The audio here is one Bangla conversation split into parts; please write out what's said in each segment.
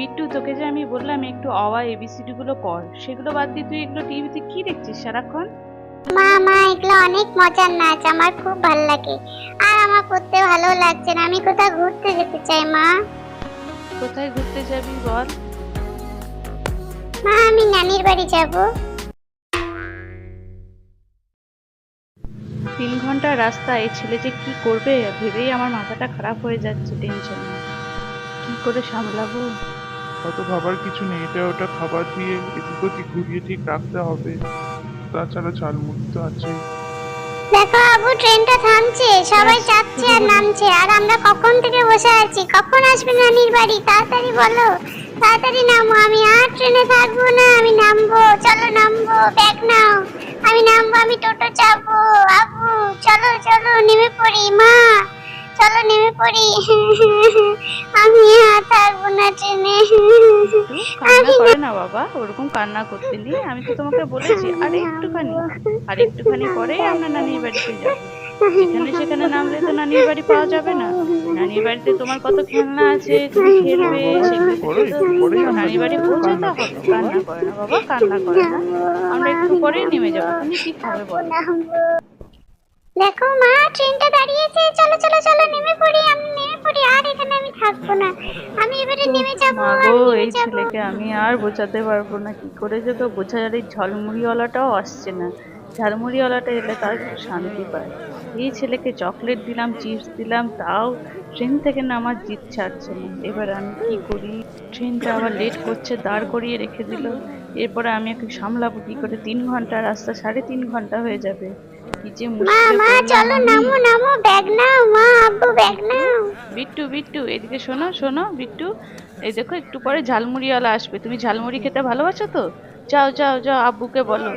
বিট্টু তোকে যে আমি বললাম একটু অওয়া এবিসিডি গুলো কর সেগুলো বাদ দিয়ে তুই এগুলো টিভিতে কি দেখছিস সারাক্ষণ? মা মা এগুলো অনেক মজার নাচ আমার খুব ভালো লাগে। আর আমার পড়তে ভালো লাগছে না আমি কোথাও ঘুরতে যেতে চাই মা। কোথায় ঘুরতে যাবি বল? মা আমি নানির বাড়ি যাব। তিন ঘণ্টা রাস্তা এই ছেলে যে কি করবে ভেবেই আমার মাথাটা খারাপ হয়ে যাচ্ছে টেনশন কি করে সামলাবো? অত ভাবার কিছু নেই এটা ওটা খাবার দিয়ে এদিক ওদিক ঘুরিয়ে ঠিক রাখতে হবে। তাছাড়া ঝালমুড়ি তো আছে দেখো আবু ট্রেনটা থামছে সবাই যাচ্ছে আর নামছে। আর আমরা কখন থেকে বসে আছি? কখন আসবে নানির বাড়ি? তাড়াতাড়ি বলো। তাড়াতাড়ি নামো আমি আর ট্রেনে থাকব না আমি নামবো। চলো নামবো ব্যাগ নাও। আমি নামবো আমি টোটো চাপবো। আবু চলো চলো নেমে পড়ি মা। চলো নেমে পড়ি। আমি আর থাকব না। কান্না করে না বাবা ওরকম কান্না করতে নেই। আমি তো তোমাকে বলেছি আর একটুখানি আর একটুখানি পরেই আমরা নানির বাড়িতে যাব। এখানে সেখানে নামলে তো নানির বাড়ি পাওয়া যাবে না। নানির বাড়িতে তোমার কত খেলনা আছে তুমি খেলবে সেগুলো তো নানির বাড়ি। পৌঁছাতে হবে। কান্না করে না বাবা কান্না করে না। আমরা একটু পরেই নেমে যাব। তুমি কি খাবে বলো? দেখো মা ট্রেনটা দাঁড়িয়েছে। চলো চলো চলো নেমে পড়ি। আমি নেমে পড়ি আর এখানে আমি থাকব না। আমি এবারে নেমে যাব এই ছেলেকে আমি আর বোঝাতে পারব না কি করে যে তো বোঝা যাবে এই ঝলমুড়িওয়ালাটাও আসছে না। ঝালমুড়িওয়ালাটা এলে তার শান্তি পায়। এই ছেলেকে চকলেট দিলাম চিপস দিলাম তাও ট্রেন থেকে নামার জিত ছাড়ছে না। এবার আমি কি করি? ট্রেনটা আবার লেট করছে দাঁড় করিয়ে রেখে দিল। এরপরে আমি ওকে সামলাবো কি করে? তিন ঘণ্টা রাস্তা সাড়ে তিন ঘণ্টা হয়ে যাবে। কি যে মা মুশকিলে মা পড়লাম চলো নামো নামো ব্যাগ নাও মা আব্বু ব্যাগ নাও। বিট্টু বিট্টু এদিকে শোনো শোনো বিট্টু। এই দেখো একটু পরে ঝালমুড়িওয়ালা আসবে। তুমি ঝালমুড়ি খেতে ভালোবাসো তো? যাও যাও যাও আব্বুকে বলো।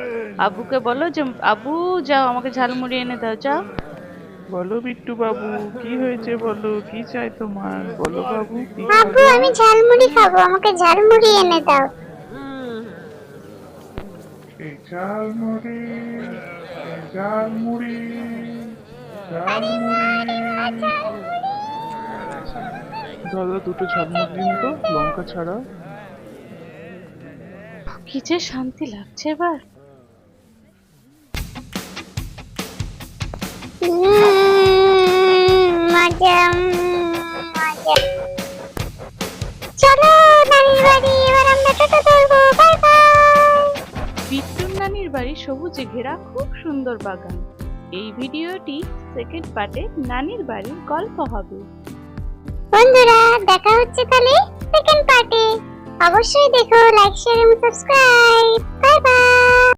আব্বুকে বলো যে আব্বু যাও আমাকে ঝালমুড়ি এনে দাও যাও। বলো বিট্টু বাবু কি হয়েছে বলো? কি চাই তোমার? বলো বাবু আব্বু আমি ঝালমুড়ি খাব আমাকে ঝালমুড়ি এনে দাও। এই ঝালমুড়ি ঝালমুড়ি দাদা, দুটো ঝালমুড়ি দিন তো, লঙ্কা ছাড়া। কি যে শান্তি লাগছে এবার। সবুজে ঘেরা খুব সুন্দর বাগান। এই ভিডিওটি সেকেন্ড পার্টে নানির বাড়ির গল্প হবে। বন্ধুরা, দেখা হচ্ছে তাহলে সেকেন্ড পার্টে অবশ্যই দেখো লাইক শেয়ার এবং সাবস্ক্রাইব বাই বাই।